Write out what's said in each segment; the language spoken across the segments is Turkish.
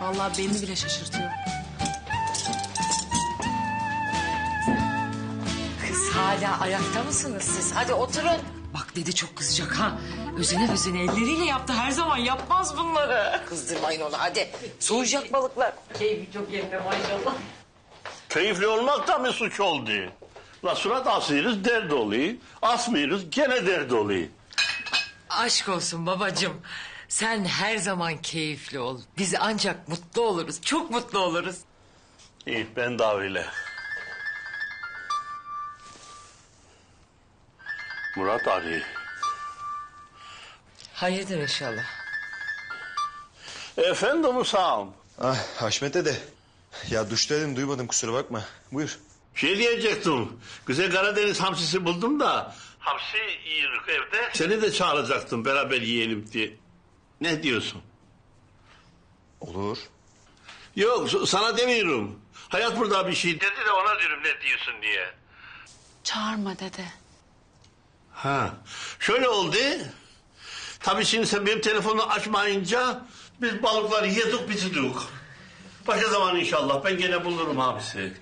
Vallahi beni bile şaşırtıyor. Kız hala ayakta mısınız siz? Hadi oturun. Bak dedi çok kızacak ha. Özene özene elleriyle yaptı. Her zaman yapmaz bunları. Kızdırmayın onu hadi. Soğuyacak balıklar. Keyfi çok yerinde maşallah. Keyifli olmak da mı suç oldu? La surat asıyoruz dert oluyor. Asmıyoruz gene dert oluyor. Aşk olsun babacığım. Sen her zaman keyifli ol. Biz ancak mutlu oluruz. Çok mutlu oluruz. İyi ben de öyle. Murat arıyor. Hayırdır inşallah. Efendim Usam. Ah Haşmet dede. Ya duştaydım duymadım kusura bakma. Buyur. Şey diyecektim. Güzel Karadeniz hamsisi buldum da. Hamsi yiyoruz evde. Seni de çağıracaktım beraber yiyelim diye. Ne diyorsun? Olur. Yok s- sana demiyorum. Hayat burada bir şey dedi de ona diyorum ne diyorsun diye. Çağırma dede. Ha, şöyle oldu. Tabii şimdi sen benim telefonu açmayınca biz balıkları yedik bitirdik. Başka zaman inşallah ben gene bulurum abisi.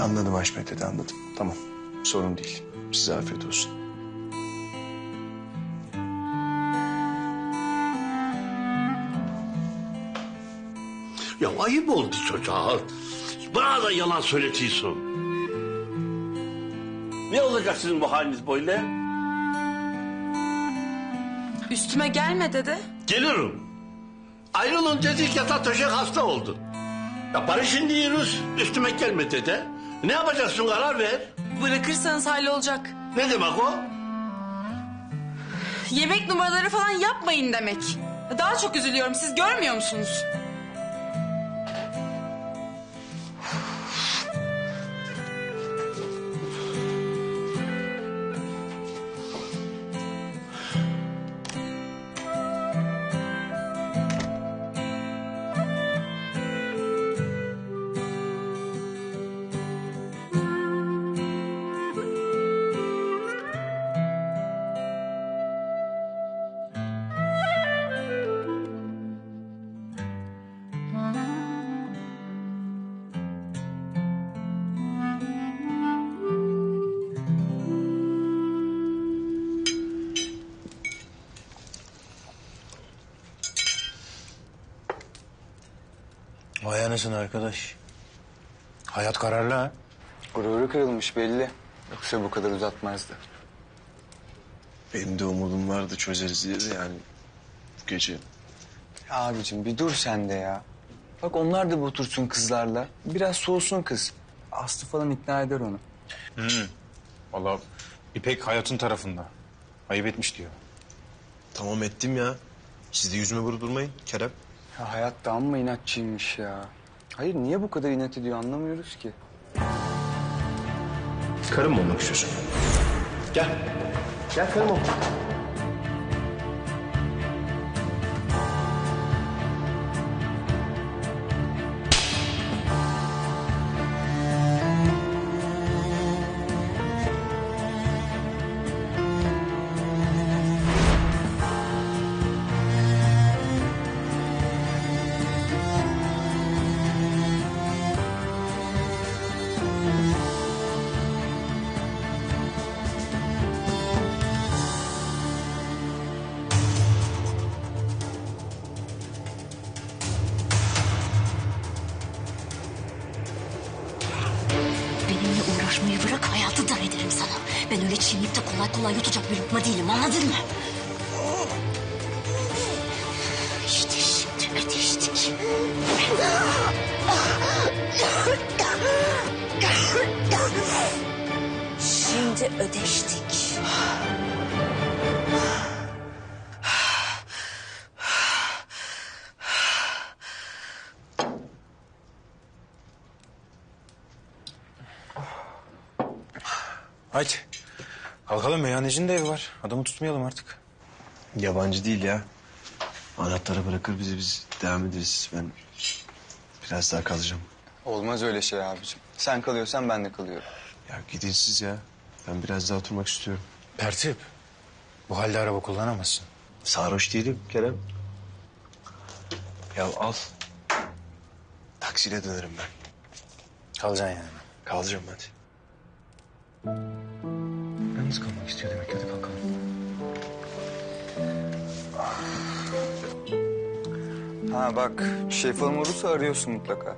Anladım Haşmet dede anladım. Tamam sorun değil. Size afiyet olsun. Ya ayıp oldu çocuğa. Bana da yalan söyletiyorsun. Ne olacak sizin bu haliniz böyle? Üstüme gelme dede. Gelirim. Ayrılın dedik yatak döşek hasta oldu. Ya barışın diyoruz üstüme gelme dede. Ne yapacaksın karar ver. Bırakırsanız hallolacak. Ne demek o? Yemek numaraları falan yapmayın demek. Daha çok üzülüyorum. Siz görmüyor musunuz? Vay anasını arkadaş. Hayat kararlı ha. Gururu kırılmış belli. Yoksa bu kadar uzatmazdı. Benim de umudum vardı çözeriz diye de yani bu gece. Ya abicim bir dur sen de ya. Bak onlar da bu otursun kızlarla. Biraz soğusun kız. Aslı falan ikna eder onu. Vallahi İpek hayatın tarafında. Ayıp etmiş diyor. Tamam ettim ya. Siz de yüzüme vurup durmayın Kerem. Ya hayat da amma inatçıymış ya. Hayır niye bu kadar inat ediyor anlamıyoruz ki. Karım olmak istiyorsun? Gel. Gel karım ol. Uğraşmayı bırak hayatı dar ederim sana. Ben öyle çiğneyip de kolay kolay yutacak bir lokma değilim anladın mı? İşte şimdi ödeştik. Şimdi ödeştik. Haydi. Kalkalım meyhanecinin de evi var. Adamı tutmayalım artık. Yabancı değil ya. Anahtarı bırakır bizi biz devam ederiz. Ben biraz daha kalacağım. Olmaz öyle şey abicim. Sen kalıyorsan ben de kalıyorum. Ya gidin siz ya. Ben biraz daha oturmak istiyorum. Tertip. Bu halde araba kullanamazsın. Sarhoş değilim Kerem. Ya al. Taksiyle dönerim ben. Kalacaksın yani. Kalacağım hadi. Yalnız kalmak istiyor demek. Hadi kalkalım. Ha bak falan olursa arıyorsun mutlaka.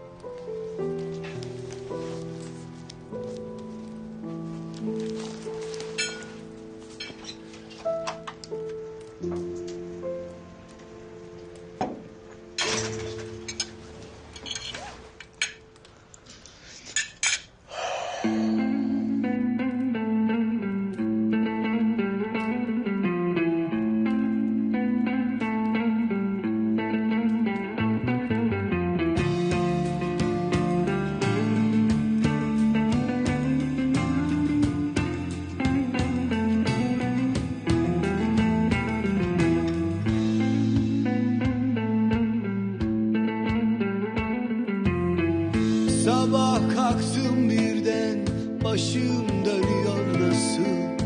Başım dönüyor nasıl?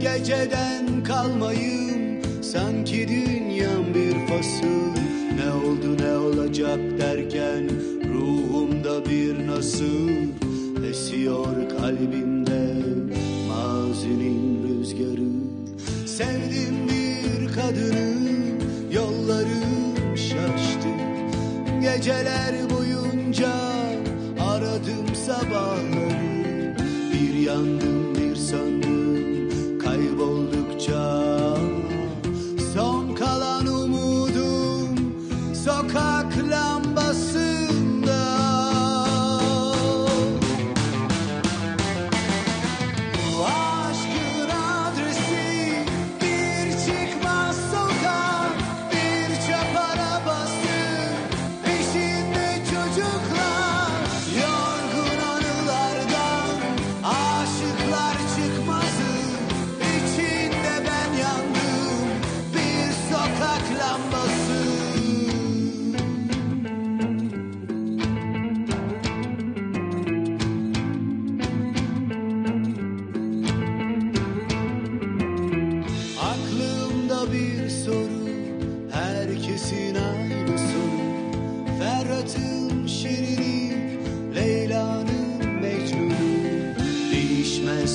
Geceden kalmayım sanki dünyam bir fasıl. Ne oldu ne olacak derken ruhumda bir nasıl? Esiyor kalbimde mazinin rüzgarı. Sevdim bir kadını yollarım şaştı. Geceler boyunca aradım sabahları Bir yandım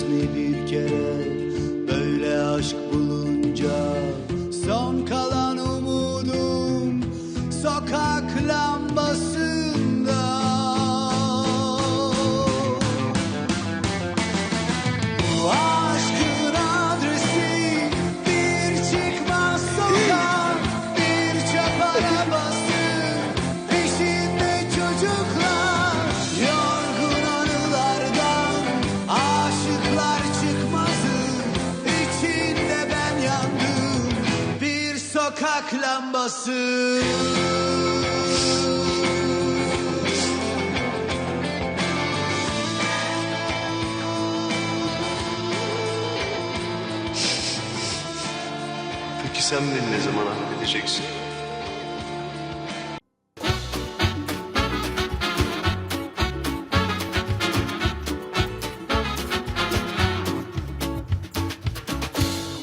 Mi bir kere böyle aşk bulunca? Sokak lambası. Peki sen beni ne zaman affedeceksin?